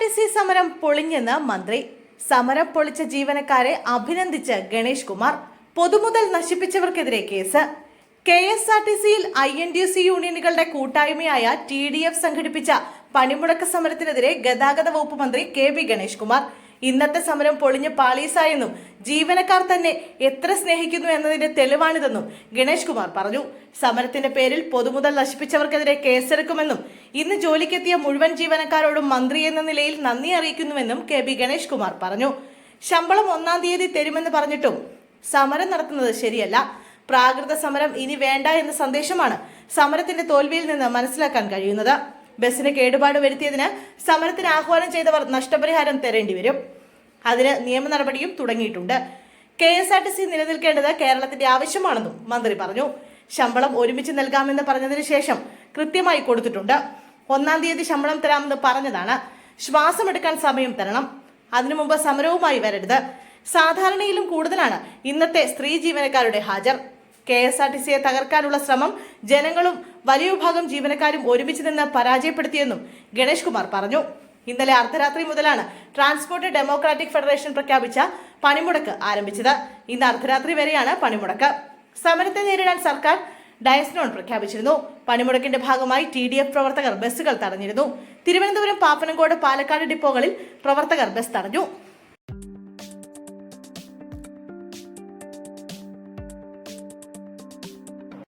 T C സമരം പൊളിഞ്ഞെന്ന് മന്ത്രി. സമരം പൊളിച്ച ജീവനക്കാരെ അഭിനന്ദിച്ച് ഗണേഷ് കുമാർ. പൊതുമുതൽ നശിപ്പിച്ചവർക്കെതിരെ case. K S R T സിയിൽ ഐ എൻ ഡി സി യൂണിയനുകളുടെ കൂട്ടായ്മയായ ടി ഡി എഫ് സംഘടിപ്പിച്ച പണിമുടക്ക് സമരത്തിനെതിരെ ഗതാഗത വകുപ്പ് മന്ത്രി കെ വി ഗണേഷ് കുമാർ. ഇന്നത്തെ സമരം പൊളിഞ്ഞ് പാളീസായെന്നും ജീവനക്കാർ തന്നെ എത്ര സ്നേഹിക്കുന്നു എന്നതിന്റെ തെളിവാണിതെന്നും ഗണേഷ് കുമാർ പറഞ്ഞു. സമരത്തിന്റെ പേരിൽ പൊതുമുതൽ നശിപ്പിച്ചവർക്കെതിരെ കേസെടുക്കുമെന്നും ഇന്ന് ജോലിക്കെത്തിയ മുഴുവൻ ജീവനക്കാരോടും മന്ത്രി എന്ന നിലയിൽ നന്ദി അറിയിക്കുന്നുവെന്നും കെ ബി ഗണേഷ് കുമാർ പറഞ്ഞു. ശമ്പളം ഒന്നാം തീയതി തരുമെന്ന് പറഞ്ഞിട്ടും സമരം നടത്തുന്നത് ശരിയല്ല. പ്രാകൃത സമരം ഇനി വേണ്ട എന്ന സന്ദേശമാണ് സമരത്തിന്റെ തോൽവിയിൽ നിന്ന് മനസ്സിലാക്കാൻ കഴിയുന്നത്. ബസ്സിന് കേടുപാട് വരുത്തിയതിന് സമരത്തിന് ആഹ്വാനം ചെയ്തവർ നഷ്ടപരിഹാരം തരേണ്ടി വരും. അതിന് നിയമ നടപടിയും തുടങ്ങിയിട്ടുണ്ട്. K S R T C നിലനിൽക്കേണ്ടത് കേരളത്തിന്റെ ആവശ്യമാണെന്നും മന്ത്രി പറഞ്ഞു. ശമ്പളം ഒരുമിച്ച് നൽകാമെന്ന് പറഞ്ഞതിന് ശേഷം കൃത്യമായി കൊടുത്തിട്ടുണ്ട്. ഒന്നാം തീയതി ശമ്പളം തരാമെന്ന് പറഞ്ഞതാണ്. ശ്വാസമെടുക്കാൻ സമയം തരണം. അതിനു മുമ്പ് സമരവുമായി വരരുത്. സാധാരണയിലും കൂടുതലാണ് ഇന്നത്തെ സ്ത്രീ ജീവനക്കാരുടെ ഹാജർ. കെ എസ് ആർ ടി സിയെ തകർക്കാനുള്ള ശ്രമം ജനങ്ങളും വലിയ വിഭാഗം ജീവനക്കാരും ഒരുമിച്ച് നിന്ന് പരാജയപ്പെടുത്തിയെന്നും ഗണേഷ് കുമാർ പറഞ്ഞു. ഇന്നലെ അർദ്ധരാത്രി മുതലാണ് ട്രാൻസ്പോർട്ട് ഡെമോക്രാറ്റിക് ഫെഡറേഷൻ പ്രഖ്യാപിച്ച പണിമുടക്ക് ആരംഭിച്ചത്. ഇന്ന് അർദ്ധരാത്രി വരെയാണ് പണിമുടക്ക്. സമരത്തെ നേരിടാൻ സർക്കാർ ഡയസ്നോൺ പ്രഖ്യാപിച്ചിരുന്നു. പണിമുടക്കിന്റെ ഭാഗമായി ടി ഡി എഫ് പ്രവർത്തകർ ബസ്സുകൾ തടഞ്ഞിരുന്നു. തിരുവനന്തപുരം പാപ്പനംകോട് പാലക്കാട് ഡിപ്പോകളിൽ പ്രവർത്തകർ ബസ് തടഞ്ഞു.